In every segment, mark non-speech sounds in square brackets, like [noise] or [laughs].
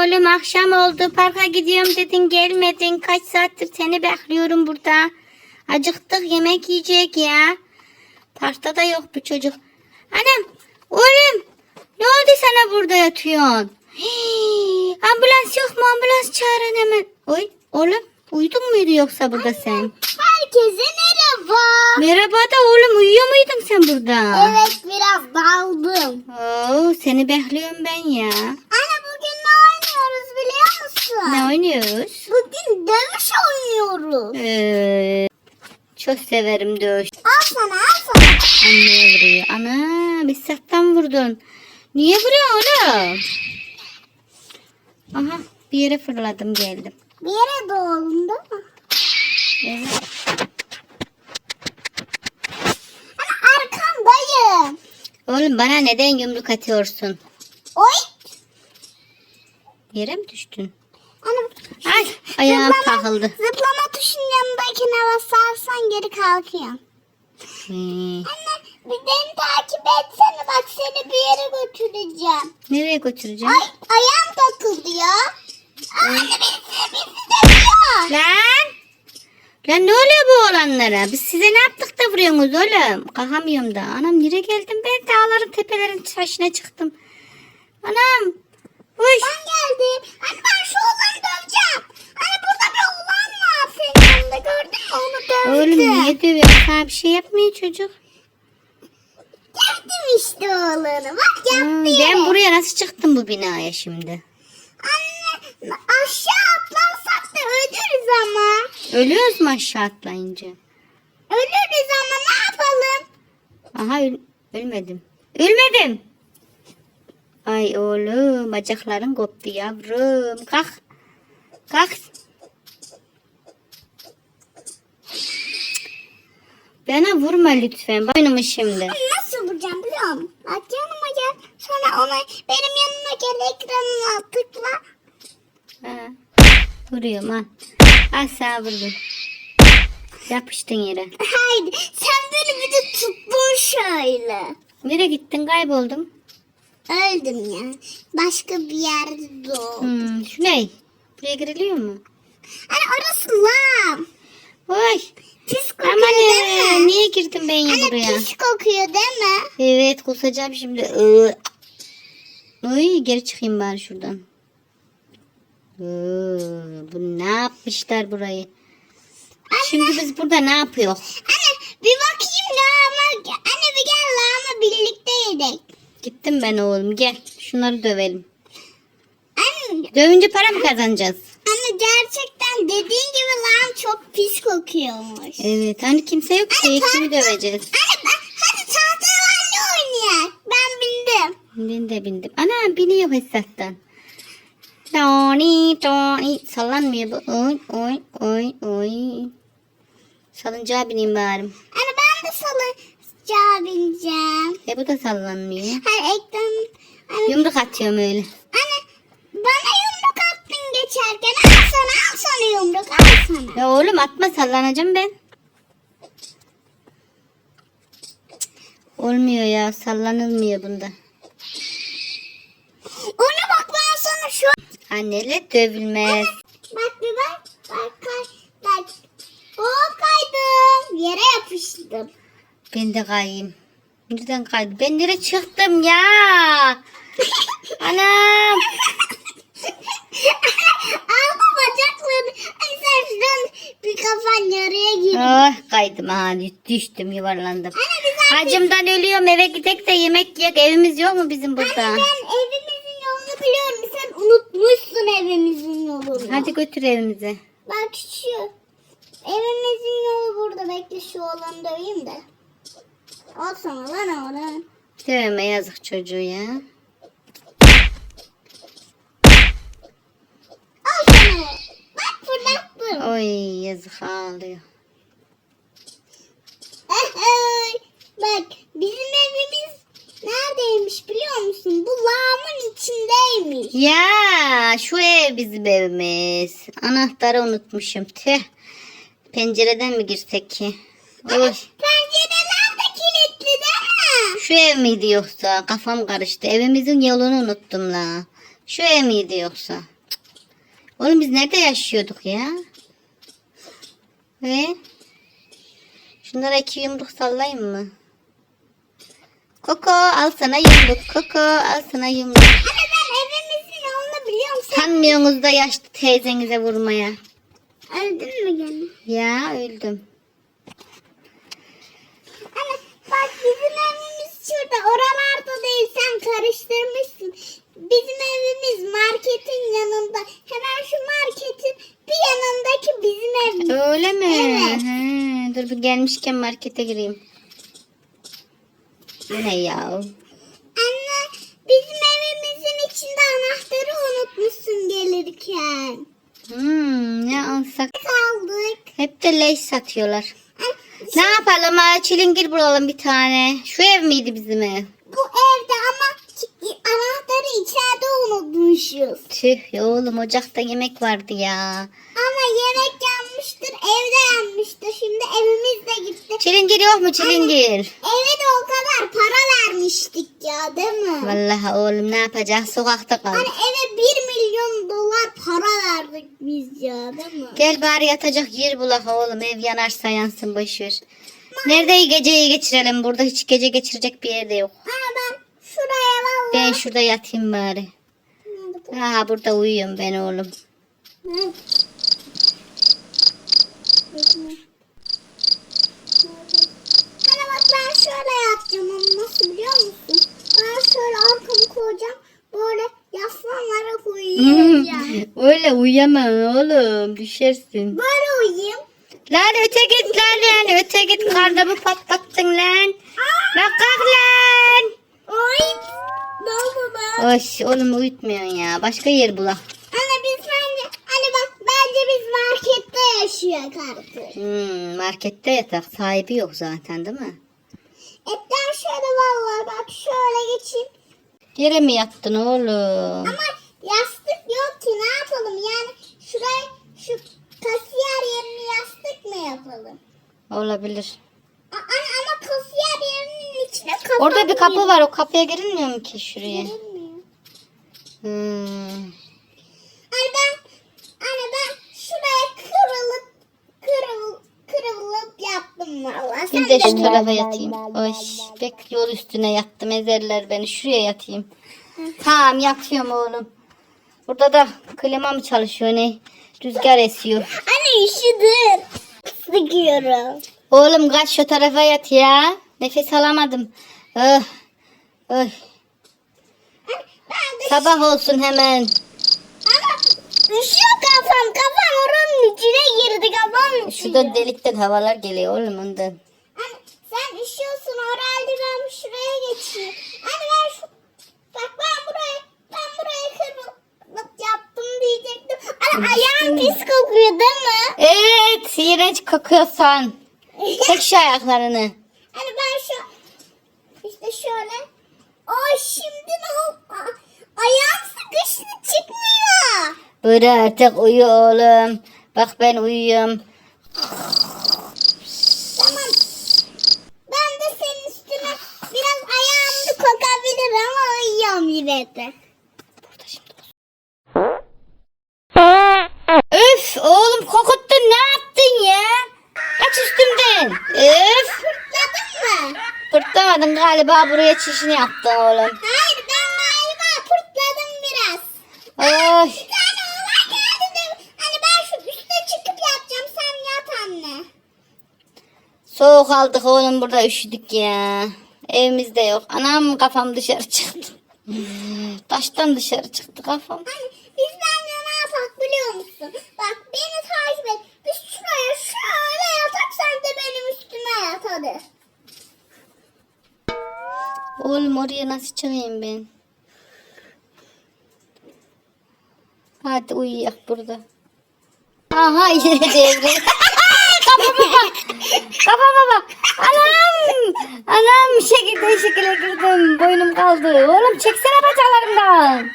oğlum akşam oldu parka gidiyorum dedin gelmedin. Kaç saattir seni bekliyorum burada. Acıktık yemek yiyecek ya. Parkta da yok bu çocuk. Anam oğlum ne oldu sana burada yatıyorsun? Hii, ambulans yok mu ambulans çağırın hemen. Oy oğlum uyudun muydu yoksa burada sen? Herkese merhaba. Merhaba da oğlum uyuyor muydun sen burada? Evet biraz daldım. Oo, seni bekliyorum ben ya. Anne bugün ne oynuyoruz musun? Ne oynuyoruz? Bugün dövüş oynuyoruz. Ee, çok severim dövüş. Al sana al sana. Anneye vuruyor. Ana bir saktan vurdun. Niye vuruyor oğlum? Aha bir yere fırladım geldim. Bir yere doğdun değil mi? Evet. Anne arkandayım. Oğlum bana neden yumruk atıyorsun? Oy. Yere mi düştün? Ay ayağım zıplama- takıldı. Zıplama tuşunun yanındakine basarsan geri kalkıyorsun. Ee, Anne bir beni takip etsene bak seni bir yere götüreceğim. nereye götüreceğim? Ay ayağım takıldı ya. Anne bizi bizi dövüyor. Lan! Lan ne oluyor bu olanlara? Biz size ne yaptık da vuruyorsunuz oğlum? Kalkamıyorum da. Anam nereye geldim ben? Dağların tepelerin taşına çıktım. Anam! Uy! Ben geldim. Anne ben şu oğlanı döveceğim. Anne burada bir oğlan var senin yanında gördün mü onu Oğlum dövdüm. niye dövüyorsun? Sana bir şey yapmıyor çocuk. Dövdüm işte oğlanı. Bak Hmm, yaptı ben yere. buraya nasıl çıktım bu binaya şimdi? Anne aşağı atlarsak da ölürüz ama. Ölüyoruz mu aşağı atlayınca? Ölürüz ama ne yapalım? Aha öl- ölmedim. Ölmedim. Ay oğlum bacakların koptu yavrum. Kalk. Kalk. Bana vurma lütfen. Boynumu şimdi. Nasıl vuracağım biliyor musun? Bak yanıma gel. Sonra ona benim yanıma gel ekranına tıkla. Ha. Vuruyorum ha. Al sana vurdum. Yapıştın yere. Haydi sen beni bir de tuttun şöyle. Nereye gittin? Kayboldum. Öldüm ya. Başka bir yerde doğdum. Hmm, şu ne? Buraya giriliyor mu? Hani orası lan. Oy. Pis kokuyor Aman değil ya, mi? niye girdim ben ya Hani buraya? pis kokuyor değil mi? Evet kusacağım şimdi. Oy geri çıkayım bari şuradan. Iı, bu ne yapmışlar burayı? Şimdi biz burada ne yapıyor? Anne bir bakayım lağıma. Anne bir gel lağıma birlikte yedik. Gittim ben oğlum gel. Şunları dövelim. Anne, Dövünce para mı kazanacağız? anne gerçekten dediğin gibi lağım çok pis kokuyormuş. Evet hani kimse yok ki Anne, kimi döveceğiz? Anne ben, hadi tahtalarla oynayalım. Ben bindim. Ben de bindim. Ana biniyor Hesat'tan. Doni doni sallanmıyor bu. Oy oy oy oy. Salıncağa bineyim bari. Anne ben de salıncağa bineceğim. E bu da sallanmıyor. Hayır ekran... Anne, Yumruk atıyorum öyle. anne bana yumruk attın geçerken. Al sana al sana yumruk al sana. Ya oğlum atma sallanacağım ben. Olmuyor ya sallanılmıyor bunda. Ona bak ben sana şu... Anneyle dövülmez. Bak bir bak. Bak kay. Bak. Hop kaydım. Yere yapıştım. Ben de kayayım. Nereden kaydım? Ben nereye çıktım ya? [laughs] Anam. Alma bacaklarını. Ay sen şuradan bir kafan yarıya gir. Ah kaydım ha düştüm yuvarlandım. Anne biz. Acımdan ölüyorum eve gidek de yemek yiyek evimiz yok mu bizim Anne burada? ben evimizin yolunu biliyorum. Sen unutmuşsun evimizin yolunu. Hadi götür evimize. Bak şu. Evimizin yolu burada. Bekle şu olanı döveyim de. Al sana lan oğlan. Dövme yazık çocuğu ya. Al sana. Bak fırlattım. Oy yazık ağlıyor. Bak bizim evimiz neredeymiş biliyor musun? Bu lağımın içindeymiş. Ya şu ev bizim evimiz. Anahtarı unutmuşum. Tüh. Pencereden mi girsek ki? Oy. Pencereler de kilitli değil mi? Şu ev miydi yoksa? Kafam karıştı. Evimizin yolunu unuttum la. Şu ev miydi yoksa? Cık. Oğlum biz nerede yaşıyorduk ya? Ve şunlara iki yumruk sallayayım mı? Koko al sana yumruk. Koko al sana yumruk. Anne ben evimizin yolunu biliyor musun? Sanmıyorsunuz da yaşlı teyzenize vurmaya. Öldün mü gene? Ya öldüm. Anne bak bizim evimiz şurada. Oralarda değil sen karıştırmışsın. Bizim evimiz marketin yanında. Hemen şu marketin bir yanındaki bizim evimiz. Öyle mi? Evet. He, dur bir gelmişken markete gireyim. Bu ne ya? Anne bizim evimizin içinde anahtarı unutmuşsun gelirken. Hmm, ne alsak? Kaldık. Hep de leş satıyorlar. Ne yapalım ha? Çilingir bulalım bir tane. Şu ev miydi bizim ev? bu evde ama anahtarı içeride unutmuşuz. Tüh ya oğlum ocakta yemek vardı ya. Ama yemek yanmıştır, evde yanmıştır. Şimdi evimiz de gitti. Çilingir yok mu çilingir? Eve de o kadar para vermiştik ya değil mi? Vallahi oğlum ne yapacağız? Sokakta Hani kaldık. eve 1 milyon dolar para verdik biz ya değil mi? Gel bari yatacak yer bulak oğlum. Ev yanarsa yansın boşver. Nerede geceyi geçirelim? Burada hiç gece geçirecek bir yerde yok. Ama ben şuraya valla. Ben şurada yatayım bari. Ha burada uyuyorum ben oğlum. Nerede? Hani bak ben şöyle yapacağım ama nasıl biliyor musun? Ben şöyle arkamı koyacağım. Böyle yaslanarak [laughs] uyuyacağım. Öyle uyuyamam oğlum. Düşersin. Böyle uyuyayım. Lan öte git lan lan. Öte git karnımı patlattın lan. Lan kalk lan. Oy. Ne oldu lan? Oş oğlum uyutmuyorsun ya. Başka yer bulak. Anne biz bence hani bak bence biz markette yaşıyor artık. Hmm, markette yatak sahibi yok zaten değil mi? Etten şöyle vallahi bak şöyle geçeyim. Yere mi yattın oğlum? Ama yastık yok ki ne yapalım yani şuraya şu kasiyer yerini yastık mı yapalım? Olabilir. A- ama kasiyer yerinin içine kafa Orada bir kapı var. O kapıya girilmiyor mu ki şuraya? girilmiyor. Hmm. Anne ben anne ben şuraya kırılıp kırılıp kırılıp Bir de şu tarafa yatayım. Oy, bek yol üstüne yattım. Ezerler beni. Şuraya yatayım. Tamam yatıyorum oğlum. Burada da klima mı çalışıyor ne? Rüzgar esiyor. Anne üşüdüm. Sıkıyorum. Oğlum kaç şu tarafa yat ya. Nefes alamadım. Ben de Sabah olsun hemen. üşüyor kafam. Kafam oranın içine girdi kafam. Şurada delikten havalar geliyor oğlum ondan. Anne sen üşüyorsun herhalde ben şuraya geçeyim. Anne ben şu bak ben buraya ben buraya kırılıp yattım diyecektim. Anne ayağım pis kokuyor değil mi? Evet iğrenç kokuyorsan. [laughs] Çek şu ayaklarını. Hani ben şu işte şöyle. Ay şimdi ne oldu? Ayağım sıkıştı çıkmıyor. Böyle artık uyu oğlum. Bak ben uyuyorum. Tamam. Ben de senin üstüne biraz ayağımı kokabilir ama uyuyorum yine de. Öf oğlum kokuttun ne yaptın ya? Kaç üstümden. Öf. Pırtladın mı? Pırtlamadın galiba buraya çişini yaptın oğlum. Hayır ben galiba pırtladım biraz. Ay. Bir tane olay geldi de hani ben şu üste çıkıp yatacağım sen yat anne. Soğuk aldık oğlum burada üşüdük ya. Evimizde yok. Anam kafam dışarı çıktı. Taştan dışarı çıktı kafam. Hani biz bence ne yapak biliyor musun? Bak beni takip et. Biz şuraya şöyle yatak sen de benim üstüme yat hadi. Oğlum oraya nasıl çıkayım ben? Hadi uyuyak burada. Aha yine devre. [laughs] Kafama bak. Kafama bak. Anam. Anam şekilde şekilde girdim. Boynum kaldı. Oğlum çeksene bacaklarımdan.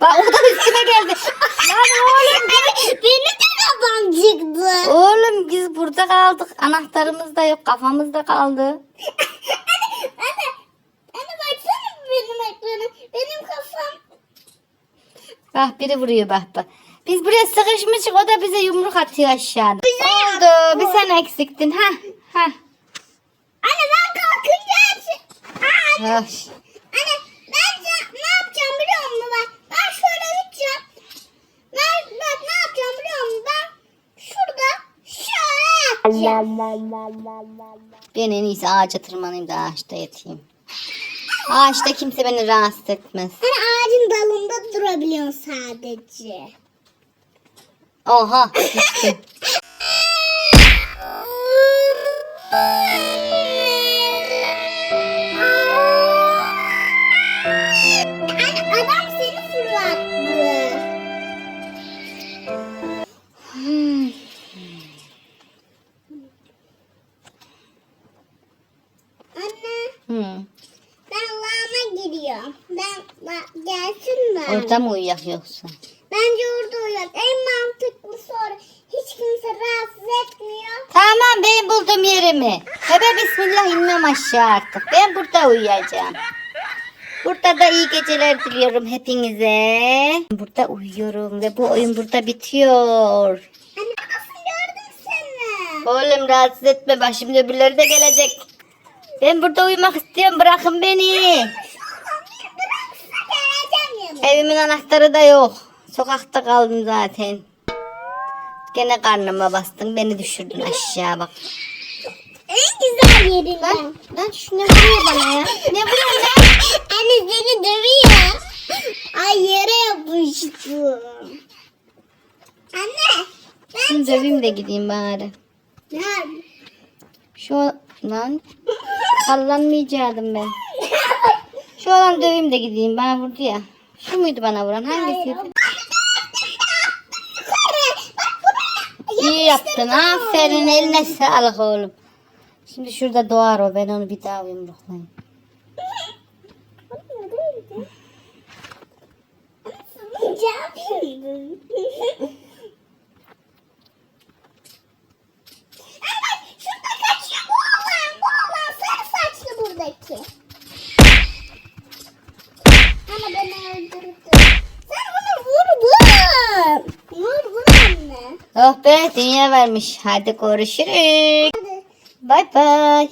Bak o da üstüme geldi. Lan oğlum. Benim de kafam çıktı. Oğlum biz burada kaldık. Anahtarımız da yok. Kafamız da kaldı. Anne, anne baksana benim ekranım. Benim kafam. Bak biri vuruyor bak bak. Biz buraya sıkışmışız o da bize yumruk atıyor aşağıda. Oldu. Bir sen eksiktin. Ha ha. Anne ben kalkacağım. Aa. Anne ben ne yapacağım biliyor musun ben? Ben şöyle gideceğim. Ben bak ne yapacağım biliyor musun? Ben şurada şöyle yapacağım. Ben en iyisi ağaca tırmanayım da ağaçta yatayım. Ağaçta kimse beni rahatsız etmez. Hani ağacın dalında durabiliyorsun sadece. Oha. düştüm. Anne adam seni fırlattı. Hmm. Anne Hmm. ben lağma giriyorum. Ben gelsin mi? Orada mı uyuyak yoksa? Bence orada uyuyor. En mantıklı soru. Hiç kimse rahatsız etmiyor. Tamam ben buldum yerimi. Bebe bismillah inmem aşağı artık. Ben burada uyuyacağım. Burada da iyi geceler diliyorum hepinize. Burada uyuyorum ve bu oyun burada bitiyor. Anne nasıl gördüm seni? Oğlum rahatsız etme bak şimdi öbürleri de gelecek. Ben burada uyumak istiyorum bırakın beni. Evimin anahtarı da yok. Sokakta kaldım zaten. Gene karnıma bastın beni düşürdün aşağı bak. En güzel yerinden. Lan, lan şu ne vuruyor bana ya? Ne vuruyor lan? Anne seni dövüyor. Ay yere yapıştı. Anne. Ben Şunu döveyim de gideyim bari. Nerede? Şu lan sallanmayacaktım ben. Şu olan döveyim de gideyim bana vurdu ya. Şu muydu bana vuran hangisiydi? İyi yaptın aferin eline sağlık oğlum. Şimdi şurada doğar o ben onu bir daha yumruklayayım. Şurada Oh be dünya vermiş. Hadi görüşürüz. Bay bay.